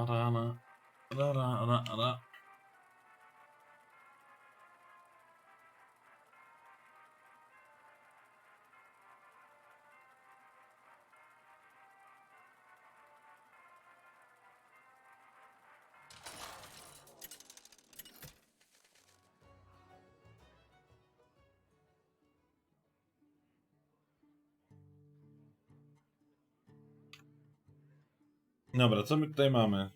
Ara ara. Ara ara ara ara. Dobra, co my tutaj mamy?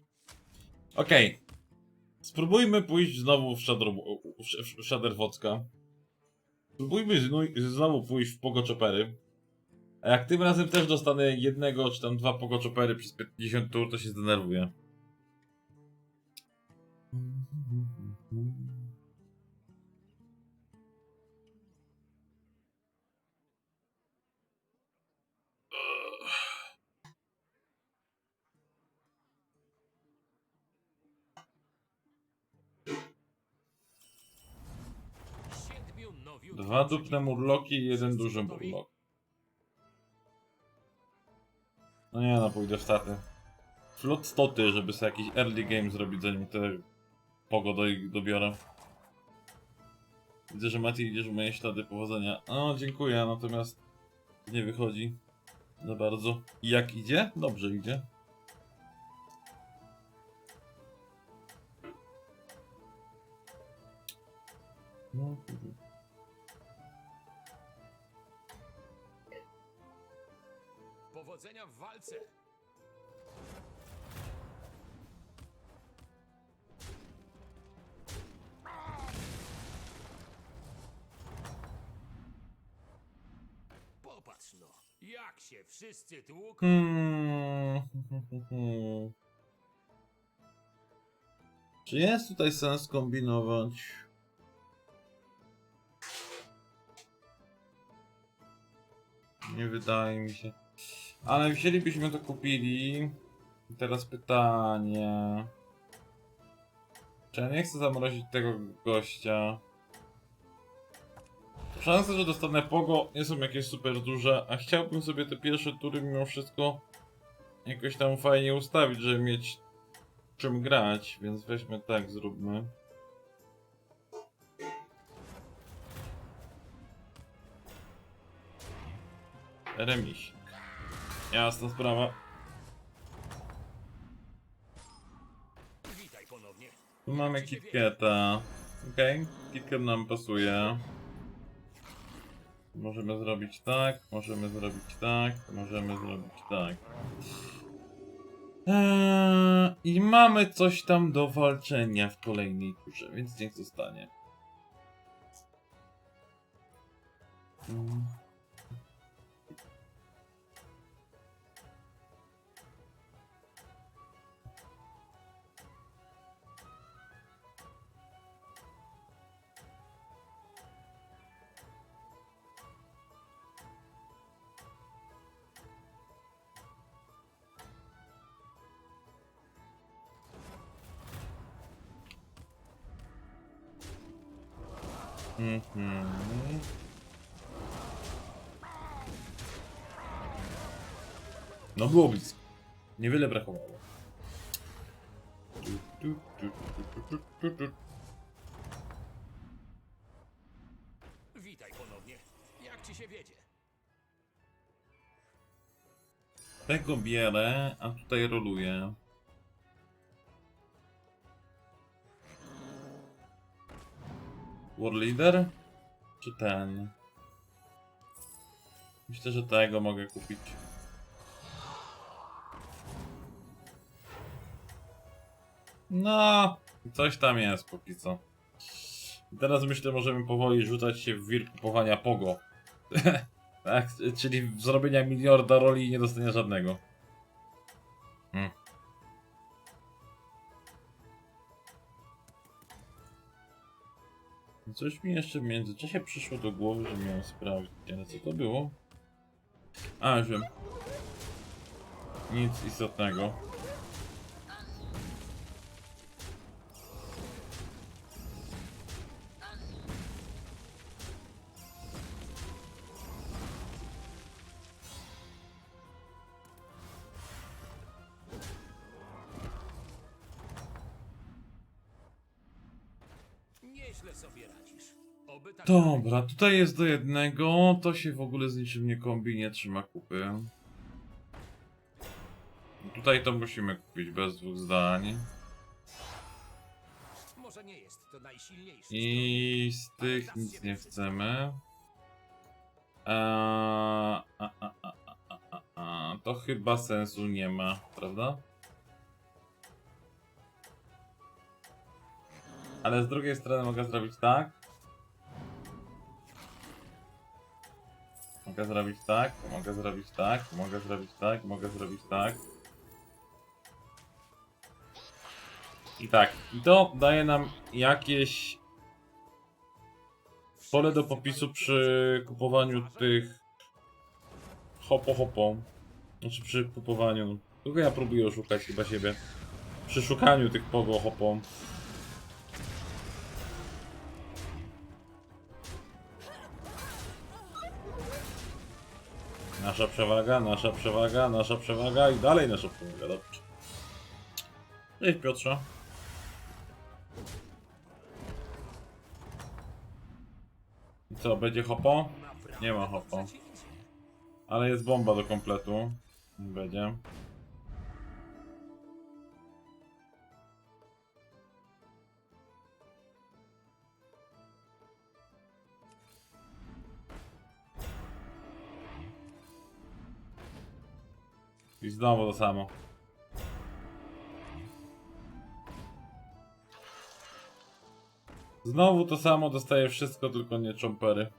Okej. Spróbujmy pójść znowu w, Shadow, w. Spróbujmy znowu pójść w Pogochopery. A jak tym razem też dostanę jednego czy tam dwa Pogochopery przez 50 tur, to się zdenerwuję. Dwa dupne murloki i jeden duży murlok. No nie no, pójdę w staty. Flot stoty, żeby sobie jakiś early game zrobić, zanim te pogo do, dobiorę. Widzę, że Mati idziesz w moje ślady powodzenia. O, dziękuję, natomiast nie wychodzi za bardzo. Jak idzie? Dobrze idzie. No, Powodzenia w walce! Popatrz no, jak się wszyscy tłuką. Hmm. Czy jest tutaj sens kombinować? Nie wydaje mi się. Ale wzięlibyśmy to kupili. I Teraz pytanie. Czy ja nie chcę zamrozić tego gościa? Szanse, że dostanę pogo nie są jakieś super duże, a chciałbym sobie te pierwsze tury mimo wszystko jakoś tam fajnie ustawić, żeby mieć czym grać, więc weźmy tak, zróbmy. Remisik. Jasna sprawa. Witaj ponownie. Tu mamy KitKata. Okej, okay. KitKat nam pasuje. Możemy zrobić tak, możemy zrobić tak, możemy zrobić tak. Eee, I mamy coś tam do walczenia w kolejnej turze, więc niech zostanie. Mm. Mhm. No było blisko. Niewiele brakowało. Witaj ponownie. Jak ci się wiedzie? Tego bierę, a tutaj roluję. War Leader? Czy ten? Myślę, że tego mogę kupić. No, coś tam jest póki co. Teraz myślę, możemy powoli rzucać się w wir kupowania Pogo. tak, czyli zrobienia miliarda roli i nie dostania żadnego. Hmm. Coś mi jeszcze w międzyczasie przyszło do głowy, że miałem sprawdzić, ale co to było? A, że... Nic istotnego. Dobra, tutaj jest do jednego, to się w ogóle z niczym nie kombi, nie trzyma kupy. Tutaj to musimy kupić bez dwóch zdań. Może nie jest to najsilniejszy. I z tych nic nie chcemy. A, a, a, a, a, a, a. To chyba sensu nie ma, prawda? Ale z drugiej strony mogę zrobić tak. Mogę zrobić tak, mogę zrobić tak, mogę zrobić tak, mogę zrobić tak. I tak, i to daje nam jakieś pole do popisu przy kupowaniu tych hopo hopo. Znaczy przy kupowaniu. Tylko ja próbuję oszukać chyba siebie. Przy szukaniu tych pogo hopo. Nasza przewaga, nasza przewaga, nasza przewaga i dalej nasza przewaga, dobrze. Cześć Piotrze. I co, będzie hopo? Nie ma hopo. Ale jest bomba do kompletu. Będzie. I znowu to samo. Znowu to samo, dostaję wszystko, tylko nie chompery.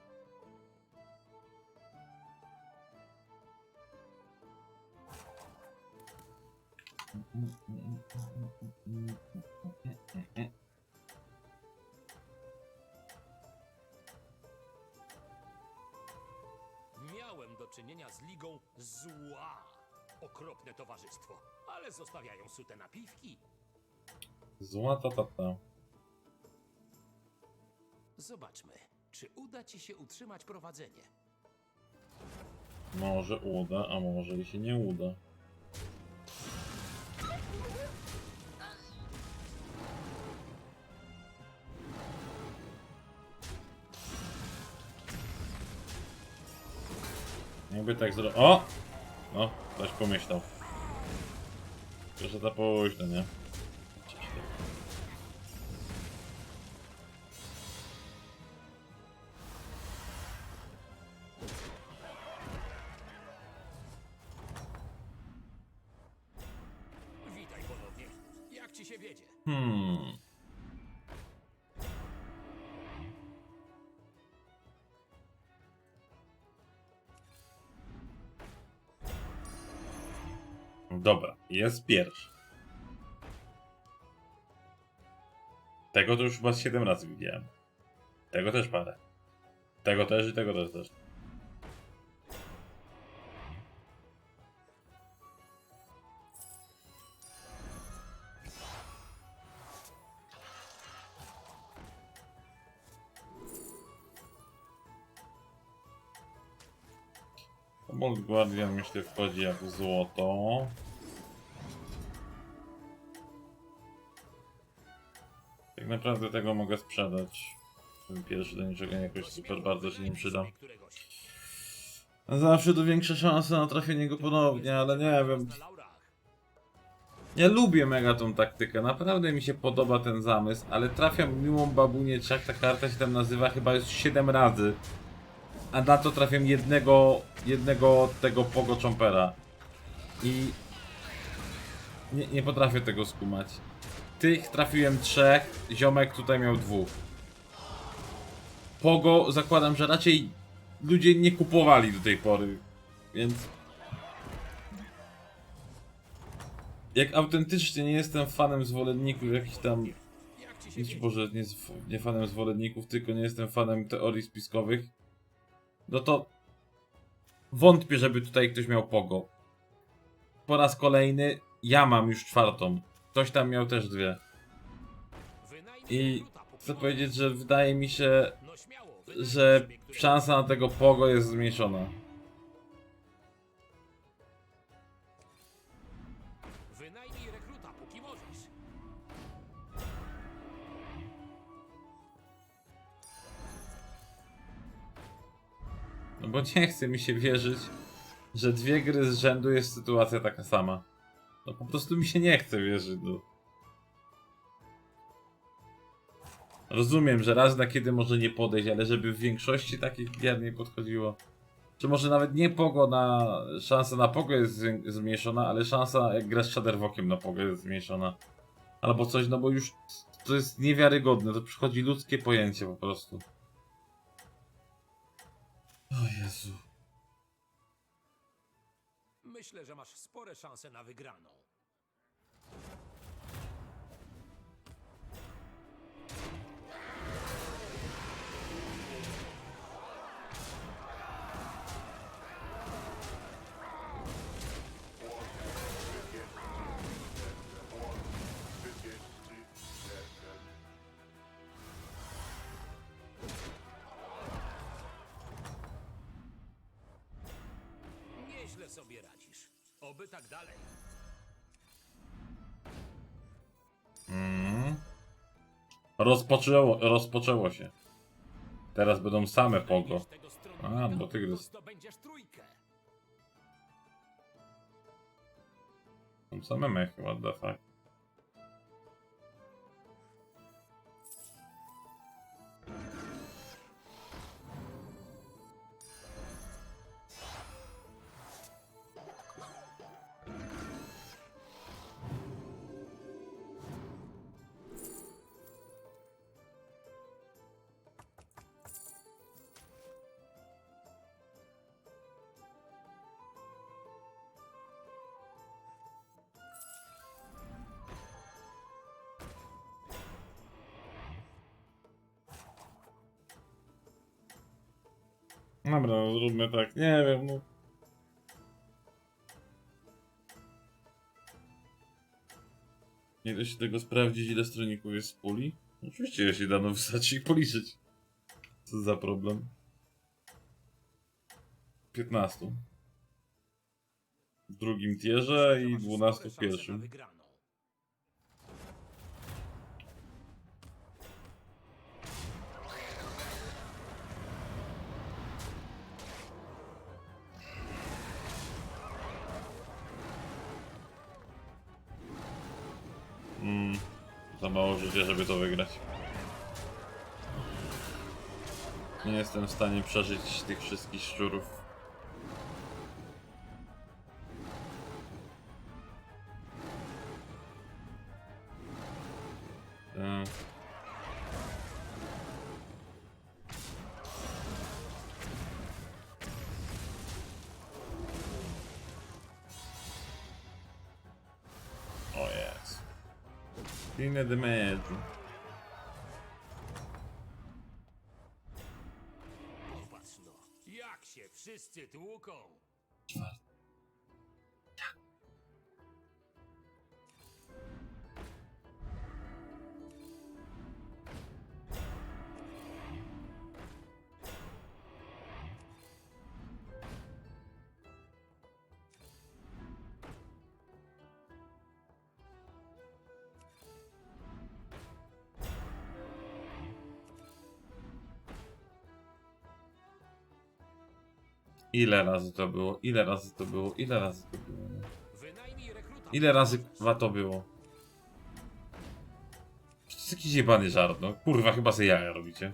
Zostawiają sute napiwki. Złota tata. Zobaczmy, czy uda ci się utrzymać prowadzenie. Może uda, a może i się nie uda. Jakby tak zro... O! No, ktoś pomyślał. Proszę za późno, nie? Jest pierwszy. Tego to już chyba z 7 razy widziałem. Tego też parę. Tego też i tego też też. Bolt Guardian myślę wchodzi jak złoto. Naprawdę tego mogę sprzedać. Ten pierwszy do niczego jakoś super bardzo się nie przyda. Zawsze to większe szanse na trafienie go ponownie, ale nie wiem. Ja lubię mega tą taktykę, naprawdę mi się podoba ten zamysł, ale trafiam mimo babunię, czy jak ta karta się tam nazywa, chyba jest 7 razy. A na to trafiam jednego, jednego tego pogo chompera. I nie, nie potrafię tego skumać. Tych trafiłem trzech, ziomek tutaj miał dwóch. Pogo zakładam, że raczej ludzie nie kupowali do tej pory, więc jak autentycznie nie jestem fanem zwolenników jakichś tam. Nic? Boże, nie, nie fanem zwolenników, tylko nie jestem fanem teorii spiskowych. No to wątpię, żeby tutaj ktoś miał pogo. Po raz kolejny ja mam już czwartą. Ktoś tam miał też dwie. I chcę powiedzieć, że wydaje mi się, że szansa na tego pogo jest zmniejszona. Rekruta, póki możesz. No bo nie chce mi się wierzyć, że dwie gry z rzędu jest sytuacja taka sama. No po prostu mi się nie chce wierzyć, no. Rozumiem, że raz na kiedy może nie podejść, ale żeby w większości takich gier nie podchodziło. Czy może nawet nie pogo na... szansa na pogo jest zmniejszona, ale szansa jak grasz Shadowwokiem na pogo jest zmniejszona. Albo coś, no bo już to jest niewiarygodne, to przychodzi ludzkie pojęcie po prostu. O Jezu. Myślę, że masz spore szanse na wygraną. Nieźle sobie radzisz. Oby tak dalej. Mm. Rozpoczęło, rozpoczęło się. Teraz będą same pogo. Tego stronnika, bo tygrys. to zdobędziesz trójkę. Są same mechy, what the fuck. Dobra, no, zróbmy tak. Nie wiem, no. Nie da się tego sprawdzić, ile stronników jest w puli? Oczywiście, jeśli dano wystarczy ich policzyć. Co za problem? 15. W drugim tierze i masz 12 spore w pierwszym. Życia, żeby to wygrać. Nie jestem w stanie przeżyć tych wszystkich szczurów. Tyle damage. Popatrz no, jak się wszyscy tłuką. Ile razy to było? Ile razy to było? Ile razy to było? Ile razy kurwa to było? To jest jakiś jebany żart, no. Kurwa, chyba sobie jaja robicie.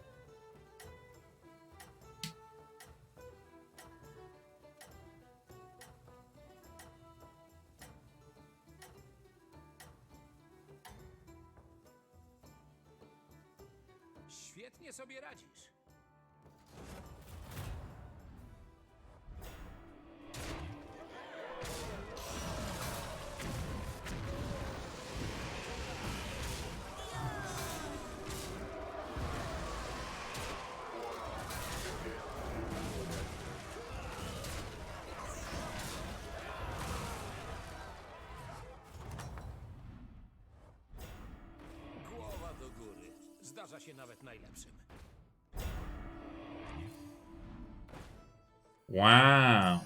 Wow.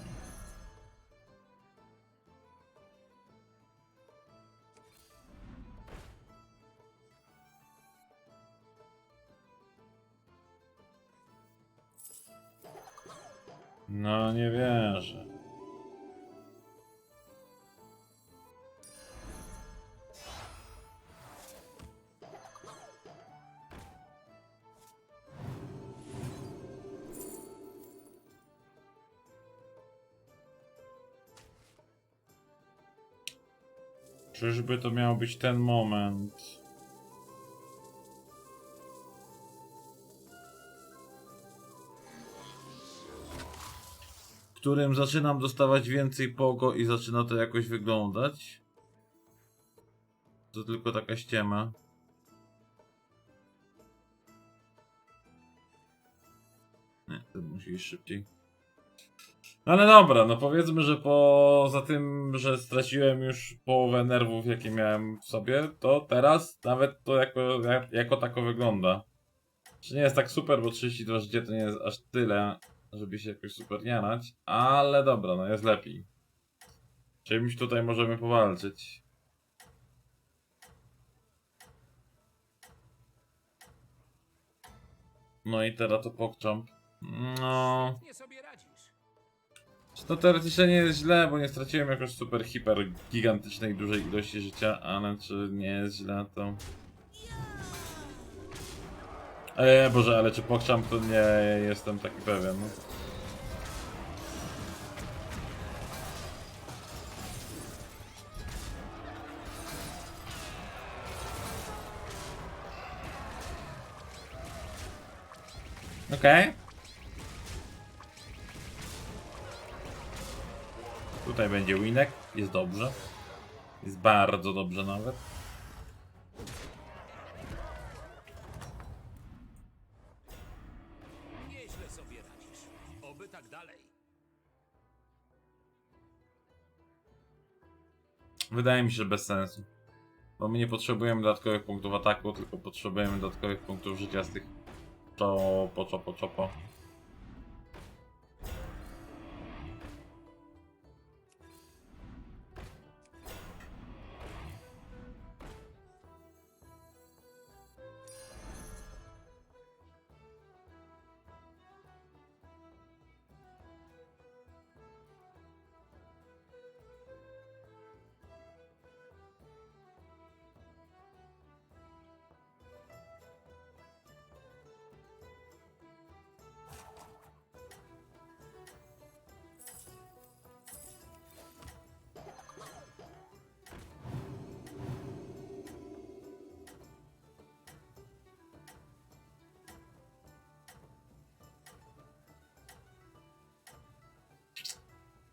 No nie wierzę. Czyżby to miał być ten moment? w którym zaczynam dostawać więcej pogo i zaczyna to jakoś wyglądać. To tylko taka ściema. Nie, to musi iść szybciej. No ale dobra, no powiedzmy, że poza tym, że straciłem już połowę nerwów, jakie miałem w sobie, to teraz nawet to jako, jako tako wygląda. Czy nie jest tak super, bo 32 życie to nie jest aż tyle, żeby się jakoś super janać, ale dobra, no jest lepiej. Czymś tutaj możemy powalczyć. No i teraz to pokczam. No, Radzisz. to teoretycznie nie jest źle, bo nie straciłem jakoś super hiper gigantycznej dużej ilości życia, ale czy nie jest źle to... Eee, Boże, ale czy pokczam to nie jestem taki pewien. No. Okej. Tutaj będzie winek, jest dobrze. Jest bardzo dobrze nawet. Nieźle sobie radzisz. Oby tak dalej. Wydaje mi się, że bez sensu. Bo my nie potrzebujemy dodatkowych punktów ataku, tylko potrzebujemy dodatkowych punktów życia z tych czopo, czopo, czopo.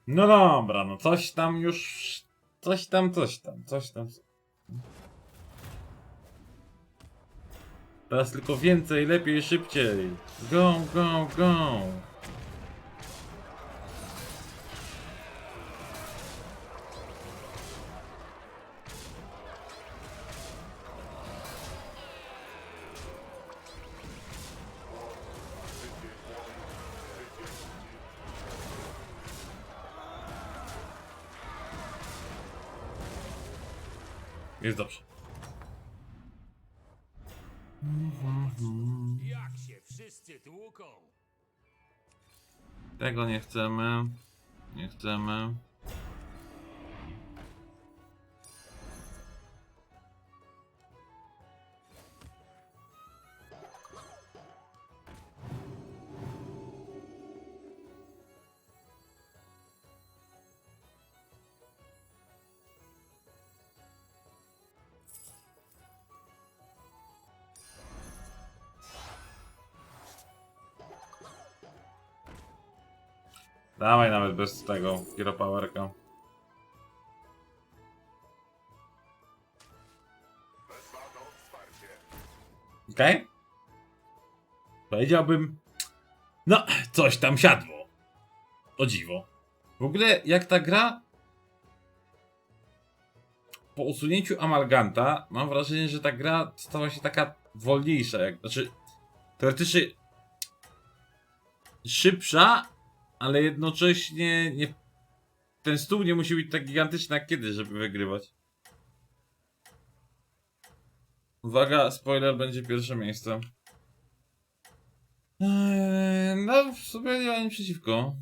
No dobra, no coś tam już. Coś tam, coś tam, coś tam. Teraz tylko więcej, lepiej, szybciej. Go, go, go. Jest dobrze. Jak się wszyscy tłuką. Tego nie chcemy. Nie chcemy. Dawaj nawet bez tego Hero Powerka. Okej? Powiedziałbym. No, coś tam siadło. O dziwo. W ogóle, jak ta gra. Po usunięciu amalganta, mam wrażenie, że ta gra stała się taka wolniejsza. Jak, znaczy, teoretycznie szybsza, ale jednocześnie nie, ten stół nie musi być tak gigantyczny jak kiedyś, żeby wygrywać. Uwaga, spoiler, będzie pierwsze miejsce. Eee, no, w sumie nie mam nic przeciwko.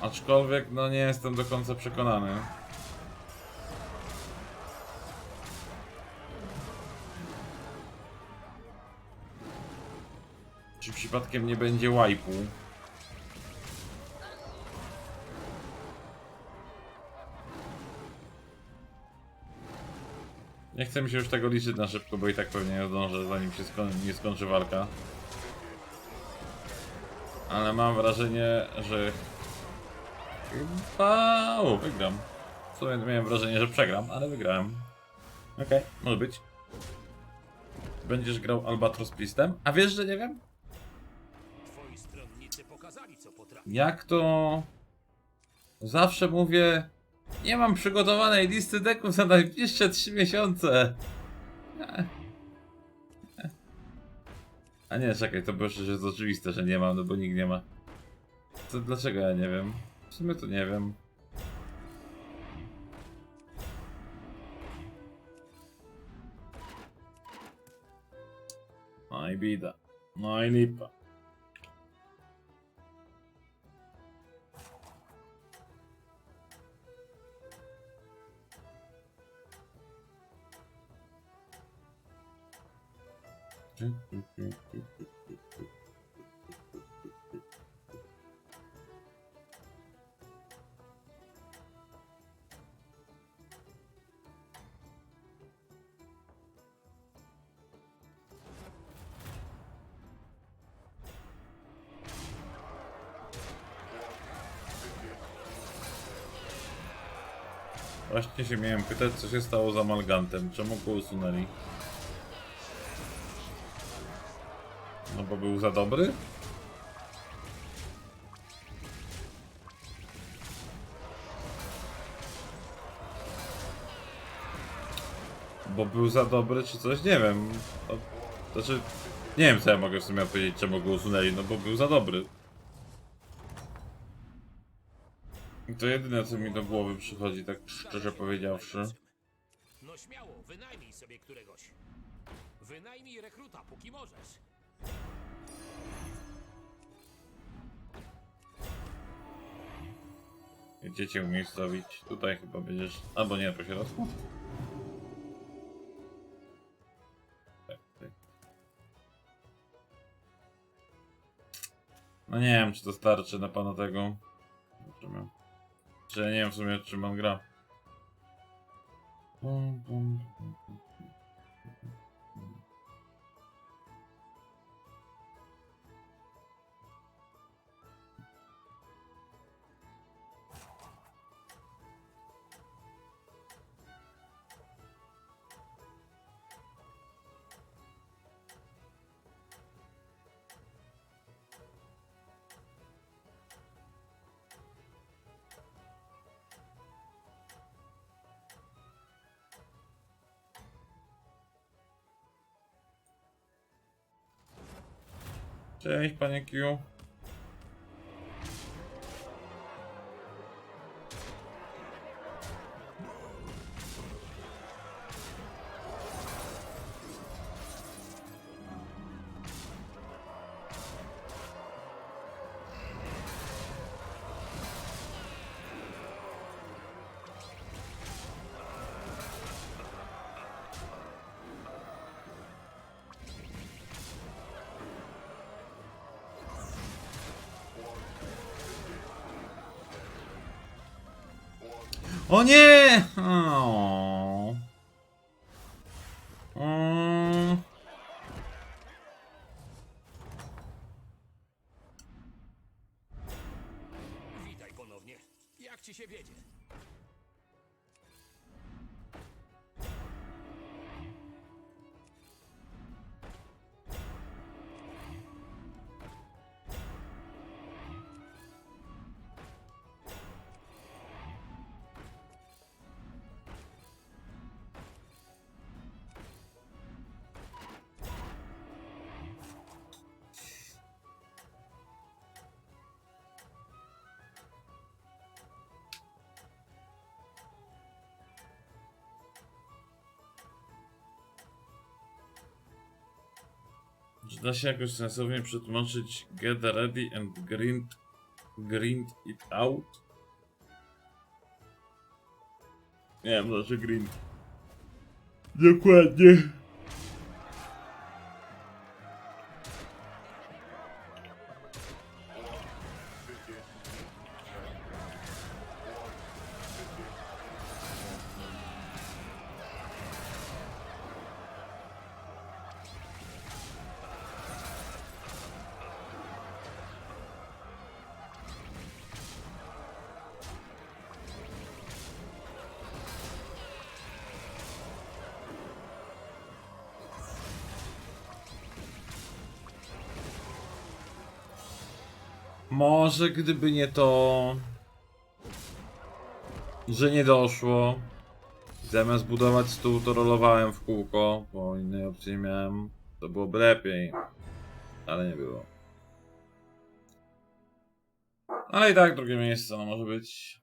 Aczkolwiek, no nie jestem do końca przekonany. Czy przypadkiem nie będzie wipe'u? Nie chcę mi się już tego liczyć na szybko, bo i tak pewnie nie zdążę, zanim się skoń nie skończy walka. Ale mam wrażenie, że chyba... O, wygram. W sumie miałem wrażenie, że przegram, ale wygrałem. Okej, może być. Będziesz grał Albatros Pistem? A wiesz, że nie wiem? Twoi stronnicy pokazali, co potrafią. Jak to... Zawsze mówię... Nie mam przygotowanej listy deków za najbliższe 3 miesiące. A nie, czekaj, to było przecież jest oczywiste, że nie mam, no bo nikt nie ma. To dlaczego ja nie wiem? Sumie to nie wiem. No i bida. No i lipa. Się miałem pytać, co się stało z Amalgantem. Czemu go usunęli? No bo był za dobry? Bo był za dobry, czy coś? Nie wiem. Znaczy, nie wiem, co ja mogę w sumie powiedzieć, czemu go usunęli, no bo był za dobry. I to jedyne, co mi do głowy przychodzi, tak szczerze powiedziawszy. No śmiało, wynajmij sobie któregoś. Wynajmij rekruta, póki możesz. Gdzie cię umiejscowić? Tutaj chyba będziesz... Albo nie, po środku? Tak, tutaj. No nie wiem, czy to starczy na pana tego. Zobaczymy. Czy ja nie wiem w sumie, czym on gra. Cześć, panie Q. O nie! O. Czy da się jakoś sensownie przetłumaczyć get ready and grind Grind it out? Nie wiem, może grind. Dokładnie. Może gdyby nie to, że nie doszło. Zamiast budować stół, to rolowałem w kółko, bo innej opcji nie miałem. To byłoby lepiej. Ale nie było. Ale i tak drugie miejsce no może być.